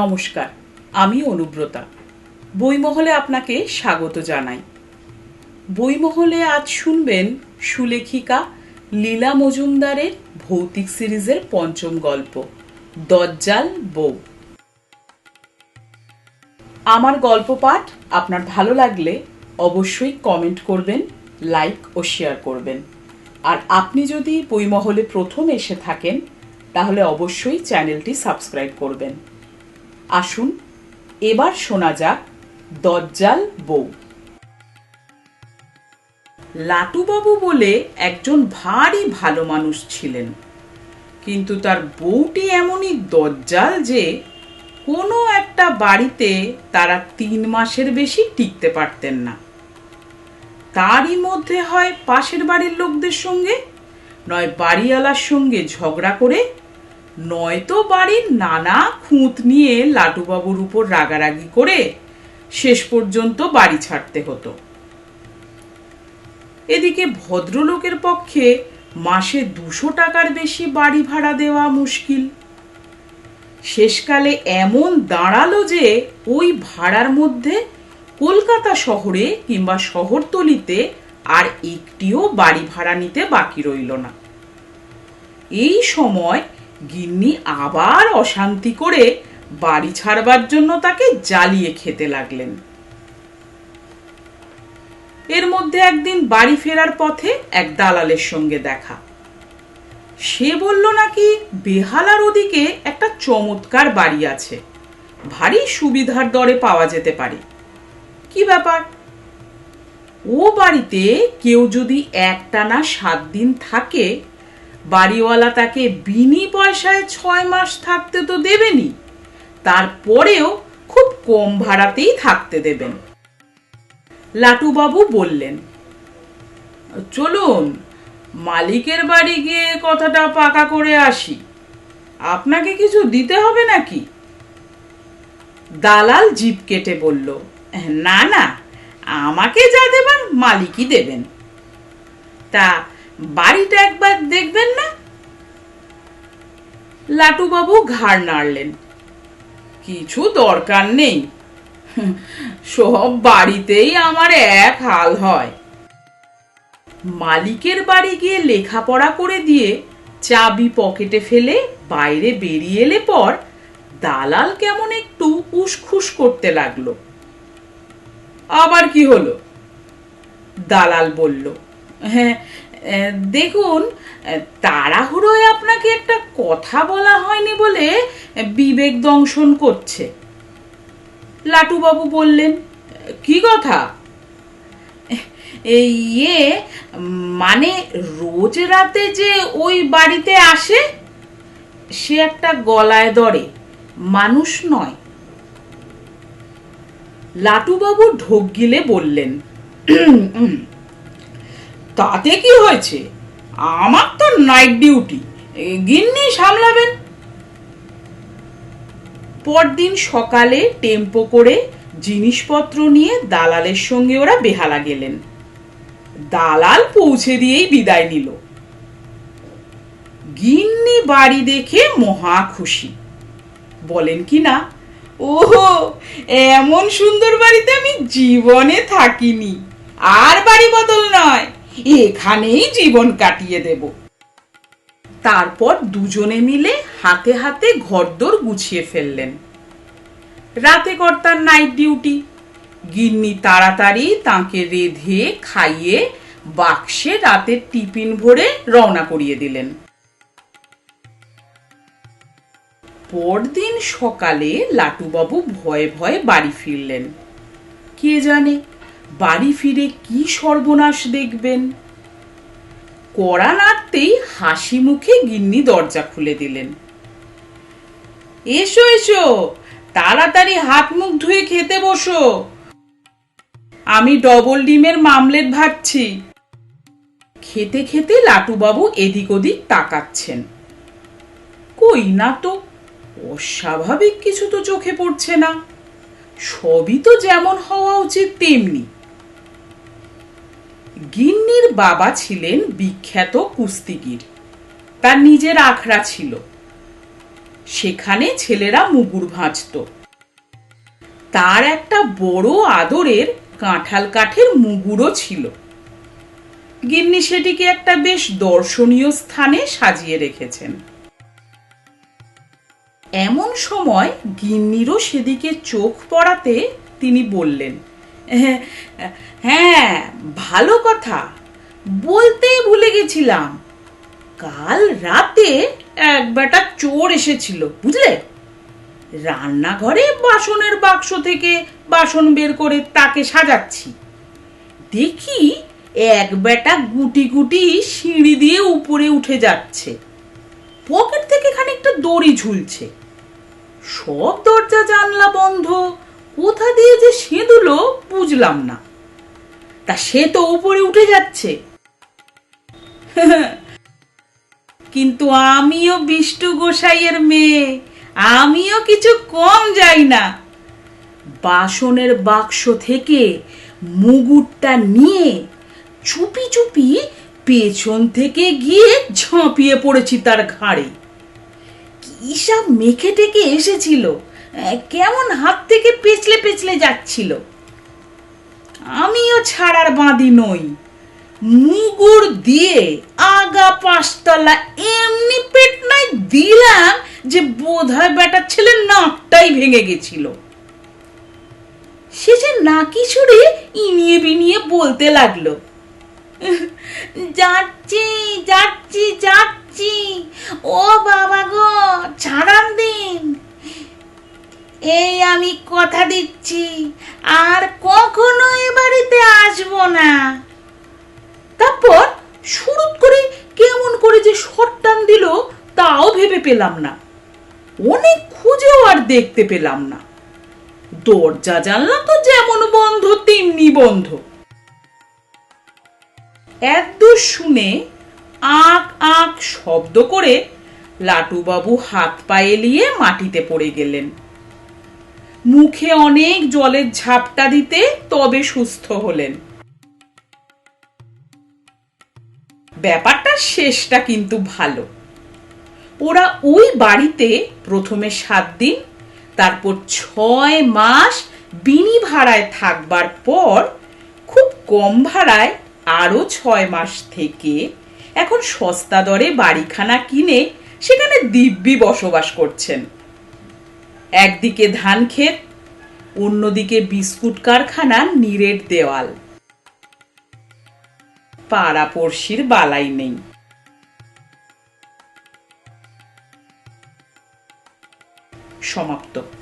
নমস্কার, আমি অনুব্রতা। বইমহলে আপনাকে স্বাগত জানাই। বইমহলে আজ শুনবেন সুলেখিকা লীলা মজুমদারের ভৌতিক সিরিজের পঞ্চম গল্প, দজ্জাল বউ। আমার গল্প পাঠ আপনার ভালো লাগলে অবশ্যই কমেন্ট করবেন, লাইক ও শেয়ার করবেন। আর আপনি যদি বইমহলে প্রথম এসে থাকেন, তাহলে অবশ্যই চ্যানেলটি সাবস্ক্রাইব করবেন। আসুন, এবার শোনা যাক দজ্জাল বউ। লাটুবাবু বলে একজন ভারী ভালো মানুষ ছিলেন, কিন্তু তার বউটি এমনই দজ্জাল যে কোনো একটা বাড়িতে তারা তিন মাসের বেশি টিকতে পারতেন না। তারই মধ্যে হয় পাশের বাড়ির লোকদের সঙ্গে, নয় বাড়িওয়ালার সঙ্গে ঝগড়া করে নয়তো বাড়ির নানা খুঁত নিয়ে লাটুবাবুর উপর রাগারাগি করে শেষ পর্যন্ত বাড়ি ছাড়তে হতো। এদিকে ভদ্রলোকের পক্ষে মাসে দুশো টাকার বেশি বাড়ি ভাড়া দেওয়া মুশকিল। শেষকালে এমন দাঁড়াল যে ওই ভাড়ার মধ্যে কলকাতা শহরে কিংবা শহরতলিতে আর একটিও বাড়ি ভাড়া নিতে বাকি রইল না। এই সময় গিন্নি আবার অশান্তি করে বাড়ি ছাড়বার জন্য তাকে জ্বালিয়ে খেতে লাগলেন। এর মধ্যে একদিন বাড়ি ফেরার পথে এক দালালের সঙ্গে দেখা। সে বলল নাকি বেহালার ওদিকে একটা চমৎকার বাড়ি আছে। ভারী সুবিধার দরে পাওয়া যেতে পারে। কি ব্যাপার? ও বাড়িতে কেউ যদি একটানা সাত দিন থাকে বাড়িওয়ালা তাকে বিনি পয়সায় ছয় মাস থাকতে তো দেবেনি তারপরেও খুব কম ভাড়াতেই থাকতে দেবেন। লাটুবাবু বললেন, চলুন, মালিকের বাড়ি গিয়ে কথাটা পাকা করে আসি। আপনাকে কিছু দিতে হবে নাকি? দালাল জিপ কেটে বলল, না না, আমাকে যা দেবেন মালিকই দেবেন। তা বাড়িটা একবার দেখবেন না? লাটুবাবু ঘাড় নাড়লেন। কিছু দরকার নেই। সব বাড়িতেই আমার এক হাল হয়। মালিকের বাড়ি গিয়ে লেখাপড়া করে দিয়ে চাবি পকেটে ফেলে বাইরে বেরিয়ে এলে পর দালাল কেমন একটু উসখুস করতে লাগল। আবার কি হলো? দালাল বলল হ্যাঁ দেখুন তাড়াহুড়োয় আপনাকে একটা কথা বলা হয়নি বলে বিবেক দংশন করছে। লাটুবাবু বললেন, কি কথা? ইয়ে মানে রোজ রাতে যে ওই বাড়িতে আসে, সে একটা গলায় দরে মানুষ নয়। লাটুবাবু ঢোক গিলে বললেন তাতে কি হয়েছে? আমার তো নাইট ডিউটি গিন্নি সামলাবেন। পরদিন সকালে টেম্পো করে জিনিসপত্র নিয়ে দালালের সঙ্গে ওরা বেহালা গেলেন। দালাল পৌঁছে দিয়েই বিদায় নিল। গিন্নি বাড়ি দেখে মহা খুশি। বলেন কি না, ওহো, এমন সুন্দর বাড়িতে আমি জীবনে থাকিনি। আর বাড়ি বদল নয়। এখানেই জীবন কাটিয়ে দেব। তারপর দুজনে মিলে হাতে হাতে ঘরদোর গুছিয়ে ফেললেন। রাতে কর্তার নাইট ডিউটি। গিন্নি তাড়াতাড়ি তাকে রেধে, খাইয়ে, বাক্সে রাতের টিফিন ভরে রওনা করিয়ে দিলেন। পরদিন সকালে লাটুবাবু ভয়ে ভয়ে বাড়ি ফিরলেন। কে জানে বাড়ি ফিরে কি সর্বনাশ দেখবেন? কড়া নাড়তেই হাসি মুখে গিন্নি দরজা খুলে দিলেন। এসো এসো, তাড়াতাড়ি হাত মুখ ধুয়ে খেতে বসো। আমি ডবল ডিমের মামলেট ভাবছি খেতে খেতে লাটুবাবু এদিক ওদিক তাকাচ্ছেন। কই না তো, অস্বাভাবিক কিছু তো চোখে পড়ছে না। সবই তো যেমন হওয়া উচিত, তেমনি। গিন্নির বাবা ছিলেন বিখ্যাত কুস্তিগির। তার নিজের আখড়া ছিল। সেখানে ছেলেরা মুগুর ভাঁজত। তার একটা বড় আদরের কাঁঠাল কাঠের মুগুরও ছিল। গিন্নি সেটিকে একটা বেশ দর্শনীয় স্থানে সাজিয়ে রেখেছেন। এমন সময় গিন্নিরও সেদিকে চোখ পড়াতে তিনি বললেন "হ্যাঁ, ভালো কথা। বলতেই ভুলে গেছিলাম। কাল রাতে এক বেটা চোর এসেছিল বুঝলে? রান্নাঘরে বাসনের বাক্স থেকে বাসন বের করে তাকে সাজাচ্ছি। দেখি এক বেটা গুটি গুটি সিঁড়ি দিয়ে উপরে উঠে যাচ্ছে। পকেট থেকে খানিকটা দড়ি ঝুলছে। সব দরজা জানলা বন্ধ। কোথা দিয়ে যে সেঁদুলো বুঝলাম না। তা সে তো উপরে উঠে যাচ্ছে। কিন্তু আমিও বিষ্টু গোসাইয়ের মেয়ে, আমিও কিছু কম যাই না। বাসনের বাক্স থেকে মুগুরটা নিয়ে চুপি চুপি পেছন থেকে গিয়ে ঝাঁপিয়ে পড়েছি তার ঘাড়ে। কি সব মেখে টেকে এসেছিল? কেমন হাত থেকে পেছলে পেছলে যাচ্ছিল। আমিও ছাড়ার বাঁধি নই। মুগুর দিয়ে আগা পাঁচতলা এমনি পেট নাই দিলাম যে বোধহয় বেটার ছেলে নাকটাই ভেঙে গেছিল। সে যে নাকি ছুড়ে ইনিয়ে বিনিয়ে বলতে লাগল, যাচ্ছি যাচ্ছি যাচ্ছি। ও বাবা গো, ছাড়ান দিন। এই আমি কথা দিচ্ছি, আর কখনো এ বাড়িতে আসব না। তারপর শুরুত করে কেমন করে যে শটটান দিল, তাও ভেবে পেলাম না। অনেক খুঁজেও আর দেখতে পেলাম না। দরজা জানলা তো যেমন বন্ধ, তেমনি বন্ধ। এতদূর শুনে আঁক আঁক শব্দ করে লাটুবাবু হাত পা এলিয়ে মাটিতে পড়ে গেলেন। মুখে অনেক জলের ঝাপটা দিতে তবে সুস্থ হলেন। ব্যাপারটা শেষটা কিন্তু ভালো। ওরা ওই বাড়িতে প্রথমে সাত দিন, তারপর ছয় মাস বিনি ভাড়ায় থাকবার পর খুব কম ভাড়ায় আরও ছয় মাস থেকে এখন সস্তা দরে বাড়িখানা কিনে সেখানে দিব্যি বসবাস করছেন। একদিকে ধান ক্ষেত অন্যদিকে বিস্কুট কারখানার নিরেট দেওয়াল। পাড়াপড়শির বালাই নেই। সমাপ্ত।